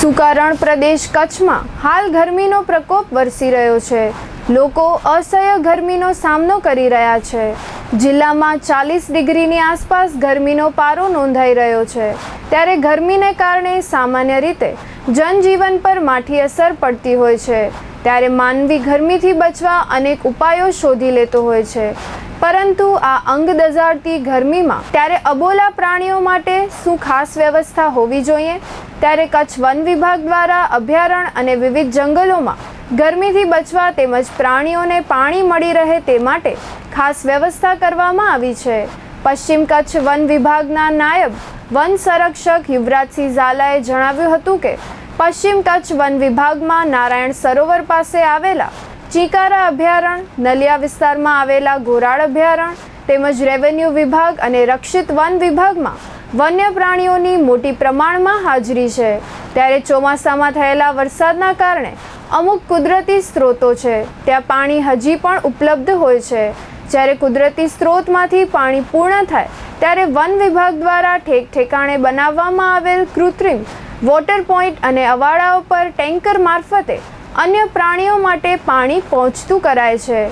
સુકારણ પ્રદેશ કચ્છમાં હાલ ગરમીનો પ્રકોપ વરસી રહ્યો છે. લોકો અસહ્ય ગરમીનો સામનો કરી રહ્યા છે. જિલ્લામાં ચાલીસ ડિગ્રીની આસપાસ ગરમીનો પારો નોંધાઈ રહ્યો છે. ત્યારે ગરમીને કારણે સામાન્ય રીતે જનજીવન પર માઠી અસર પડતી હોય છે. ત્યારે માનવી ગરમીથી બચવા અનેક ઉપાયો શોધી લેતો હોય છે. પરંતુ આ અંગ દઝાડતી ગરમીમાં ત્યારે અબોલા પ્રાણીઓ માટે શું ખાસ વ્યવસ્થા હોવી જોઈએ? ત્યારે કચ્છ વન વિભાગ દ્વારા અભયારણ્ય અને વિવિધ જંગલોમાં ગરમીથી બચવા તેમજ પ્રાણીઓને પાણી મળી રહે તે માટે ખાસ વ્યવસ્થા કરવામાં આવી છે. પશ્ચિમ કચ્છ વન વિભાગના નાયબ વન સંરક્ષક યુવરાજસિંહ ઝાલાએ જણાવ્યું હતું કે, પશ્ચિમ કચ્છ વન વિભાગમાં નારાયણ સરોવર પાસે આવેલા ચીકારા અભયારણ્ય નલિયા વિસ્તારમાં આવેલા ગોરાળ અભયારણ્ય તેમજ રેવન્યુ વિભાગ અને રક્ષિત વન વિભાગમાં વન્ય પ્રાણીઓની મોટી પ્રમાણમાં હાજરી છે. ત્યારે ચોમાસામાં થયેલા વરસાદના કારણે અમુક કુદરતી સ્ત્રોતો છે. ત્યાં પાણી હજી પણ ઉપલબ્ધ હોય છે. જ્યારે કુદરતી સ્ત્રોતમાંથી પાણી પૂર્ણ થાય, ત્યારે વન વિભાગ દ્વારા ઠેક ઠેકાણે બનાવવામાં આવેલ કૃત્રિમ વોટર પોઈન્ટ અને અવાડાઓ પર ટેન્કર મારફતે અન્ય પ્રાણીઓ માટે પાણી પહોંચતું કરાય છે.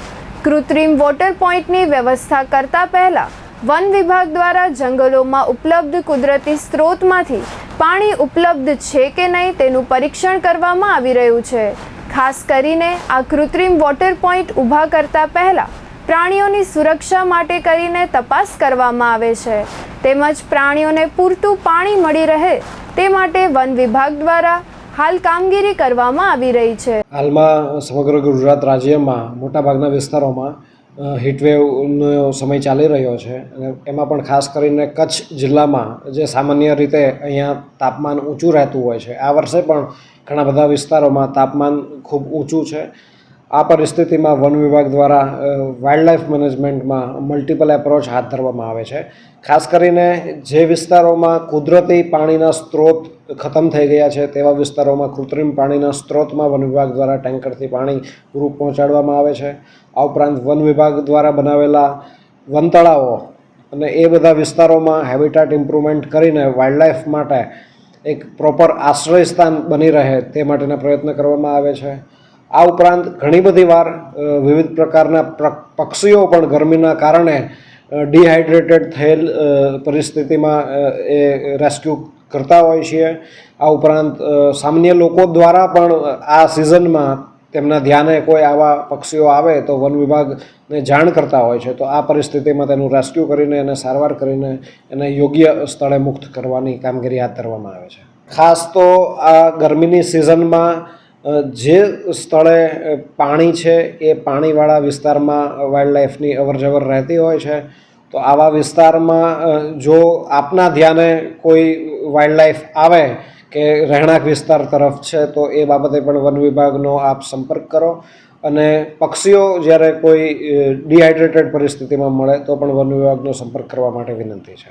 કૃત્રિમ વોટર પોઈન્ટની વ્યવસ્થા કરતા પહેલા વન વિભાગ દ્વારા જંગલોમાં ઉપલબ્ધ કુદરતી સ્ત્રોતમાંથી પાણી ઉપલબ્ધ છે કે નહીં તેનું પરીક્ષણ કરવામાં આવી રહ્યું છે. ખાસ કરીને આ કૃત્રિમ વોટર પોઈન્ટ ઊભા કરતા પહેલા પ્રાણીઓની સુરક્ષા માટે કરીને તપાસ કરવામાં આવે છે. તેમજ પ્રાણીઓને પૂરતું પાણી મળી રહે તે માટે વન વિભાગ દ્વારા હાલ કામગીરી કરવામાં આવી રહી છે. હાલમાં સમગ્ર ગુજરાત રાજ્યમાં મોટાભાગના વિસ્તારોમાં હીટવેવનો સમય ચાલી રહ્યો છે અને એમાં પણ ખાસ કરીને કચ્છ જિલ્લામાં જે સામાન્ય રીતે અહીંયા તાપમાન ઊંચું રહેતું હોય છે, આ વર્ષે પણ ઘણા બધા વિસ્તારોમાં તાપમાન ખૂબ ઊંચું છે. આ પરિસ્થિતિમાં વન વિભાગ દ્વારા વાઇલ્ડ લાઈફ મેનેજમેન્ટમાં મલ્ટિપલ એપ્રોચ હાથ ધરવામાં આવે છે. ખાસ કરીને જે વિસ્તારોમાં કુદરતી પાણીના સ્ત્રોત ખતમ થઈ ગયા છે, તેવા વિસ્તારોમાં કૃત્રિમ પાણીના સ્ત્રોતમાં વન વિભાગ દ્વારા ટેન્કરથી પાણી પૂરું પહોંચાડવામાં આવે છે. આ ઉપરાંત વન વિભાગ દ્વારા બનાવેલા વન તળાવો અને એ બધા વિસ્તારોમાં હેબિટાટ ઇમ્પ્રુવમેન્ટ કરીને વાઇલ્ડ લાઈફ માટે એક પ્રોપર આશ્રય સ્થાન બની રહે તે માટેના પ્રયત્ન કરવામાં આવે છે. આ ઉપરાંત ઘણી બધી વાર વિવિધ પ્રકારના પક્ષીઓ પણ ગરમીના કારણે ડિહાઇડ્રેટેડ થયેલ પરિસ્થિતિમાં એ રેસ્ક્યુ કરતા હોય છીએ આ ઉપરાંત સામાન્ય લોકો દ્વારા પણ આ સિઝનમાં તેમના ધ્યાને કોઈ આવા પક્ષીઓ આવે તો વન વિભાગને જાણ કરતા હોય છે. તો આ પરિસ્થિતિમાં તેનું રેસ્ક્યુ કરીને એને સારવાર કરીને એને યોગ્ય સ્થળે મુક્ત કરવાની કામગીરી હાથ ધરવામાં આવે છે. ખાસ તો આ ગરમીની સિઝનમાં જે સ્થળે પાણી છે એ પાણીવાળા વિસ્તારમાં વાઇલ્ડ લાઈફની અવરજવર રહેતી હોય છે, તો આવા વિસ્તારમાં જો આપના ધ્યાને કોઈ વાઇલ્ડ લાઈફ આવે કે રહેણાંક વિસ્તાર તરફ છે, તો એ બાબતે પણ વન વિભાગનો આપ સંપર્ક કરો. અને પક્ષીઓ જ્યારે કોઈ ડિહાઇડ્રેટેડ પરિસ્થિતિમાં મળે, તો પણ વન વિભાગનો સંપર્ક કરવા માટે વિનંતી છે.